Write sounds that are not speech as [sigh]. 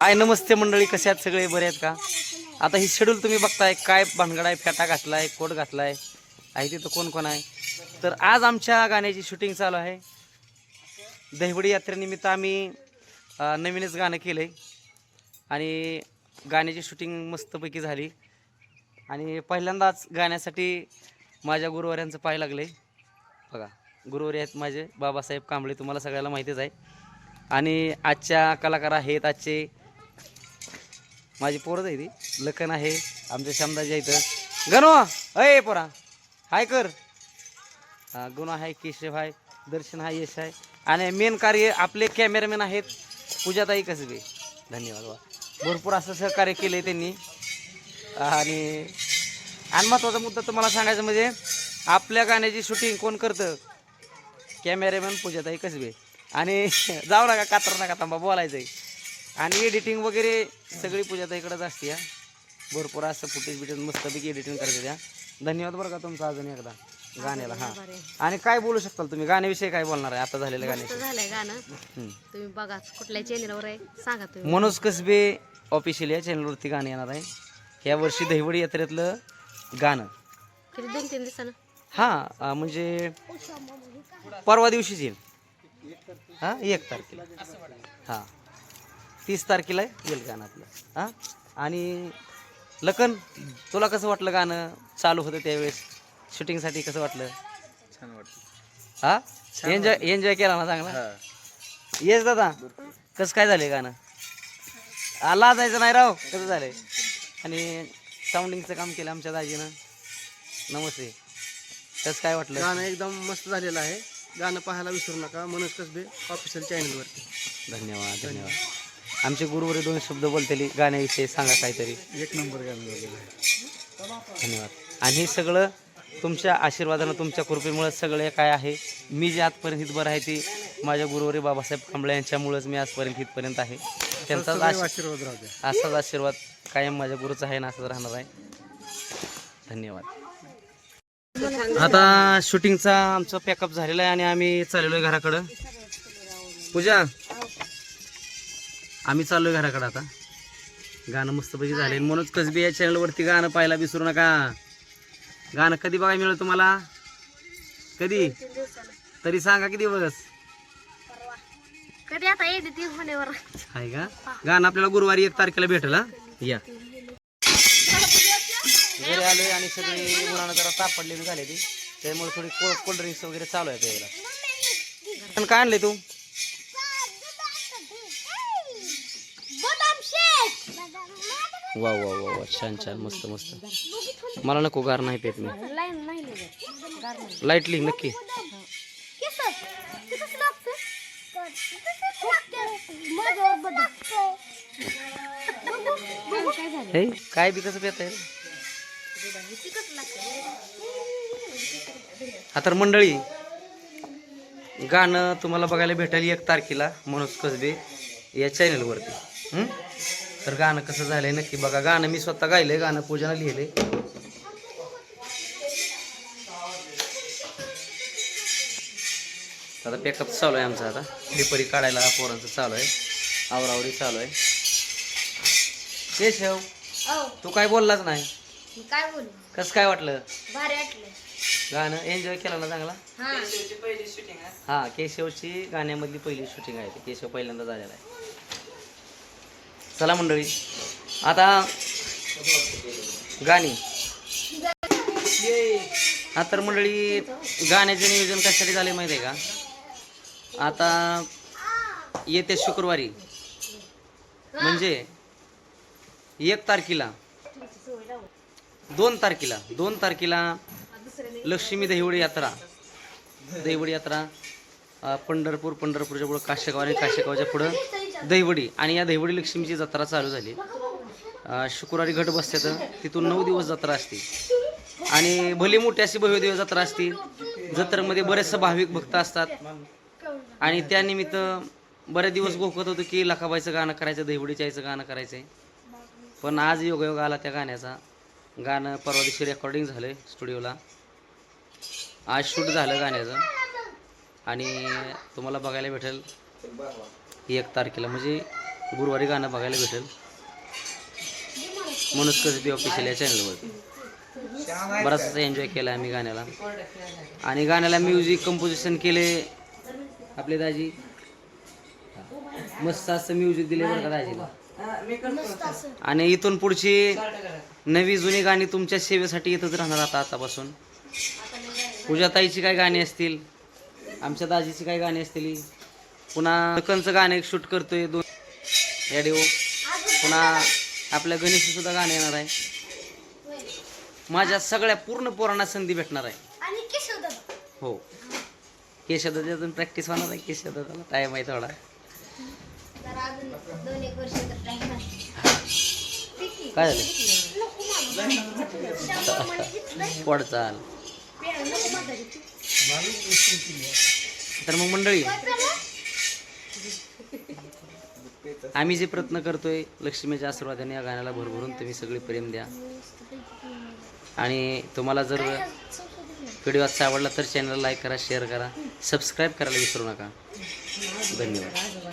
I नमस्ते मंडळी कसे आहेत सगळे? बरे आहेत का? आता ही शेड्यूल तुम्ही बघताय काय भानगड आहे फेटा घातलाय कोट घातलाय आहे तिथं कोण कोण आहे? तर आज आमच्या गाण्याची शूटिंग चालू आहे. दहिवडी यात्रेनिमित्त आम्ही नवीनच गाणं केलं आहे आणि गाण्याची शूटिंग मस्तपैकी झाली. आणि पहिल्यांदाच गाण्यासाठी माझ्या गुरुवाऱ्यांचं पाय लागले बघा गुरुवारी आहेत माझे बाबासाहेब कांबळे तुम्हाला सगळ्याला माहितीच आहे. आणि आजच्या कलाकार आहेत आजचे माझी पोरच आहे ती. लखन आहे आमचे श्यामदाजी आहेत. गणो अय पोरा. हाय कर. हा, गुण आहे केशव आहे दर्शन आहे यश आहे. आणि मेन कार्य आपले कॅमेरामॅन आहेत. पूजाताई कसबे धन्यवाद वा भरपूर असं सहकार्य केले त्यांनी. आणि आणि महत्त्वाचा मुद्दा तुम्हाला सांगायचं म्हणजे आपल्या गाण्याची शूटिंग कोण करतं? कॅमेरामॅन पूजाताई कसबे आणि जाऊ नका कातर नका थांबा बोलायचं आहे आणि एडिटिंग वगैरे सगळी पूजाताईकडेच असते हा. भरपूर असं फुटेज बिटेज मस्तपैकी एडिटिंग करते त्या. धन्यवाद बरं का तुमचा अजून एकदा गाण्याला हां. आणि काय बोलू शकताल तुम्ही? गाण्याविषयी काय बोलणार आहे? आता झालंय गाणं. हम्म. तुम्ही बघा कुठल्या चॅनेलवर आहे सांगा तुम्ही. मनोज कसबे ऑफिशियल या चॅनलवरती गाणं येणार आहे. या वर्षी दहिवडी यात्रेतलं गाणं. किती दोन तीन दिवसानं? हां म्हणजे परवा दिवशीच येईल. हां एक तारखेला. हां. तीस तारखेला येईल गाणं आपलं. हां? आणि लखन तुला कसं वाटलं गाणं चालू होतं त्यावेळेस? शूटिंगसाठी कसं वाटलं? छान वाटतं हां? एन्जॉय एन्जॉय केला ना चांगला? येस दादा. कसं काय झालंय गाणं? आला जायचं नाही राव. कसं झालंय? आणि साऊंडिंगचं काम केलं आमच्या दाजीनं. नमस्ते. कसं काय वाटलं? गाणं एकदम मस्त झालेलं आहे. गाणं पाहायला विसरू नका. मनोज कसबे ऑफिशियल चॅनलवरती धन्यवाद धन्यवाद. आमचे गुरुवरी दोन शब्द बोलतेली गाण्याविषयी सांगा काहीतरी. एक नंबर गाणं झालेलं आहे. धन्यवाद. आणि हे सगळं तुमच्या आशीर्वादानं तुमच्या कृपेमुळे सगळे काय आहे? मी जे आजपर्यंत इथभर आहे ती माझ्या गुरुवरी बाबासाहेब कांबळे यांच्यामुळेच मी आजपर्यंत इथपर्यंत आहे. त्यांचाच आशीर्वाद आशीर्वाद राहू द्या. असाच आशीर्वाद कायम माझ्या गुरुचा आहे ना असंच राहणार आहे. धन्यवाद. आता शूटिंगचा आमचं पॅकअप झालेलं आहे आणि आम्ही चाललेलो आहे घराकडं. पूजा आम्ही चाललोय घराकडं आता. गाणं मस्तपैकी झाले मनोज कसबी या चॅनलवरती गाणं पाहायला विसरू नका. गाणं कधी बघायला मिळेल तुम्हाला? कधी? तरी सांगा किती दिवस? कधी आता होण्यावर. आहे का? गाणं आपल्याला गुरुवारी एक तारखेला भेटेल हा? या. घरी आलोय आणि सगळी मुलांना जरा ताप पडलेली झाली ती त्यामुळे थोडी कोल्ड कोल्ड ड्रिंक्स वगैरे चालू आहे त्याला पण काय आणले तू? वा वा वा वा. छान छान. मस्त मस्त. मला नको गार नाही पेत मी. लाईटली नक्की. हे काय बी कसं पेत आहे? हा तर मंडळी गाणं तुम्हाला बघायला भेटेल एक तारखेला मनोज कसबे या चॅनेलवरती तर गाणं कसं झालंय नक्की बघा. गाणं मी स्वतः गायलंय गाणं पूजानं लिहिलंय. आता पॅकअप चालू आहे आमचा आता. पेपरी काढायला पोरांचं चालू आहे. आवरावरी चालू आहे. केशव तू काय बोललाच नाही? काय बोलू? कसं काय वाटलं? भारी वाटलं. गाणं एन्जॉय केला ना चांगला? हा. हा केशवची गाण्यामधली पहिली शूटिंग आहे. ती केशव पहिल्यांदा झालेला आहे. चला मंडळी. आता गाणी. हा तर मंडळी गाण्याचे नियोजन कशासाठी झाले माहिती आहे का? आता येत्या शुक्रवारी म्हणजे एक तारखेला दोन तारखेला दोन तारखेला लक्ष्मी दहिवडी यात्रा. दहिवडी यात्रा पंढरपूर पंढरपूरच्या पुढं काशेगाव आणि काशेगावच्या पुढं. दहिवडी आणि या दहिवडी लक्ष्मीची जत्रा चालू झाली. शुक्रवारी घट बसते तर तिथून नऊ दिवस जत्रा असते. आणि भली मोठी अशी भव्यदेव जत्रा असते. जत्रेमध्ये बरेचसे भाविक भक्त असतात. आणि त्यानिमित्त बरेच दिवस गोखत होतो की लखाबाईचं गाणं करायचं दहिवडीच्या आईचं गाणं करायचं पण आज योगायोग आला त्या गाण्याचा. गाणं परवा दिवशी रेकॉर्डिंग झालं स्टुडिओला. आज शूट झालं गाण्याचं. आणि तुम्हाला बघायला भेटेल. एक तारखेला. म्हणजे गुरुवारी गाणं बघायला भेटेल. मनोज कसबी ऑफिशियल या चॅनलवरती बराचसा एन्जॉय केला आम्ही गाण्याला. आणि गाण्याला म्युझिक कंपोजिशन केले आपले दाजी. मस्त असं म्युझिक दिले बरं का दाजीला. आणि इथून पुढची नवी जुनी गाणी तुमच्या सेवेसाठी येतच राहणार आता आतापासून. पूजाताईची काय गाणी असतील? आमच्या दाजीची काय गाणी असतील? पुन्हा कंचं गाणं एक शूट करतोय दोन रेडिओ पुन्हा आपल्या गणेश सुद्धा गाणं येणार आहे. माझ्या सगळ्या पूर्ण पोरांना संधी भेटणार आहे. हो. केशवदाची अजून प्रॅक्टिस होणार आहे केशवदाला टाईम आहे थोडा. टाइम काय झालं? [laughs] पोड चाल. तर मग मंडळी आम्ही जे प्रयत्न करतोय लक्ष्मीच्या आशीर्वादाने या गाण्याला भरभरून तुम्ही सगळे प्रेम द्या. आणि तुम्हाला जर व्हिडिओ आजचा आवडला तर चॅनल लाईक करा शेअर करा सबस्क्राईब करायला विसरू नका. धन्यवाद.